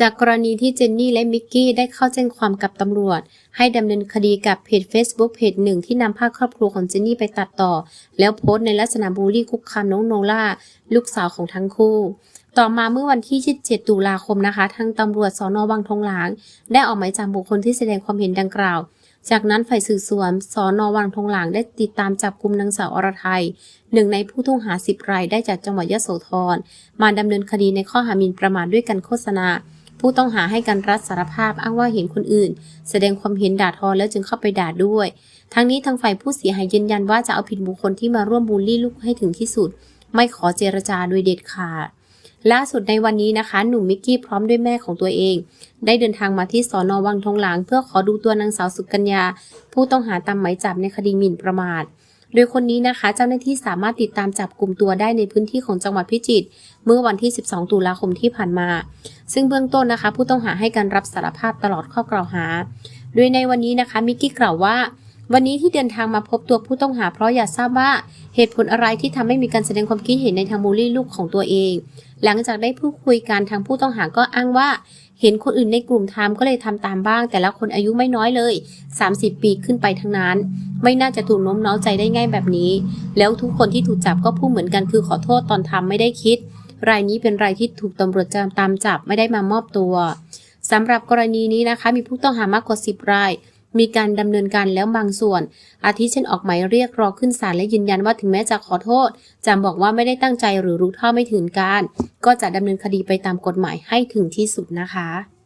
จากกรณีที่เจนนี่และมิกกี้ได้เข้าแจ้งความกับตำรวจ ให้ดำเนินคดีกับเพจ Facebook เพจหนึ่งที่นำภาพครอบครัวของเจนนี่ไปตัดต่อ แล้วโพสต์ในลักษณะบูลลี่คุกคามน้องโนล่าลูกสาวของทั้งคู่ ต่อมาเมื่อวันที่ 27 ตุลาคมนะคะ ทางตำรวจสอนอวังทองหลาง ได้ออกหมายจับบุคคลที่แสดงความเห็นดังกล่าว จากนั้นฝ่ายสืบสวนสอนอวังทองหลางได้ติดตามจับกลุ่มนางสาวอรไทยหนึ่งในผู้ต้องหาสิบรายได้จากจังหวัดยะโสธรมาดำเนินคดีในข้อหาหมิ่นประมาทด้วยการโฆษณา ผู้ต้องหาให้การรับสารภาพอ้างว่าเห็นคนอื่น แสดงความเห็นด่าทอแล้วจึงเข้าไปด่าด้วย ทั้งนี้ทางฝ่ายผู้เสียหายยืนยันว่าจะเอาผิดบุคคลที่มาร่วมบูลลี่ลูกให้ถึงที่สุด ไม่ขอเจรจาโดยเด็ดขาดล่าสุดในวันนี้นะคะ หนุ่มมิกกี้พร้อมด้วยแม่ของตัวเอง ได้เดินทางมาที่สอนอวังทองหลาง เพื่อขอดูตัวนางสาวสุกัญญา ผู้ต้องหาตามหมายจับในคดีหมิ่นประมาท โดยคนนี้นะคะ เจ้าหน้าที่สามารถติดตามจับกลุ่มตัวได้ในพื้นที่ของจังหวัดพิจิตรเมื่อวันที่ 12 ตุลาคมที่ผ่านมา ซึ่งเบื้องต้นนะคะ ผู้ต้องหาให้การรับสารภาพตลอดข้อกล่าวหา โดยในวันนี้นะคะมิกกี้กล่าวว่า วันนี้ที่เดินทางมาพบตัวผู้ต้องหาเพราะอยากทราบว่าเหตุผลอะไรที่ทำให้มีการแสดงความคิดเห็นในทางบูลลี่ลูกของตัวเอง หลังจากได้พูดคุยกันทางผู้ต้องหาก็อ้างว่า เห็นคนอื่นในกลุ่มทำก็เลยทำตามบ้าง แต่ละคนอายุไม่น้อยเลย 30 ปีขึ้นไปทั้งนั้น ไม่น่าจะถูกโน้มน้าวใจได้ง่ายแบบนี้ แล้วทุกคนที่ถูกจับก็พูดเหมือนกันคือขอโทษตอนทำไม่ได้คิด รายนี้เป็นรายที่ถูกตำรวจตามจับไม่ได้มามอบตัวสำหรับกรณีนี้นะคะ มีผู้ต้องหามากกว่า 10 ราย มีการดำเนินการแล้วบางส่วน อาทิเช่นออกหมายเรียกรอขึ้นศาลและยืนยันว่าถึงแม้จะขอโทษจำบอกว่าไม่ได้ตั้งใจหรือรู้เท่าไม่ถึงการ ก็จะดำเนินคดีไปตามกฎหมายให้ถึงที่สุดนะคะ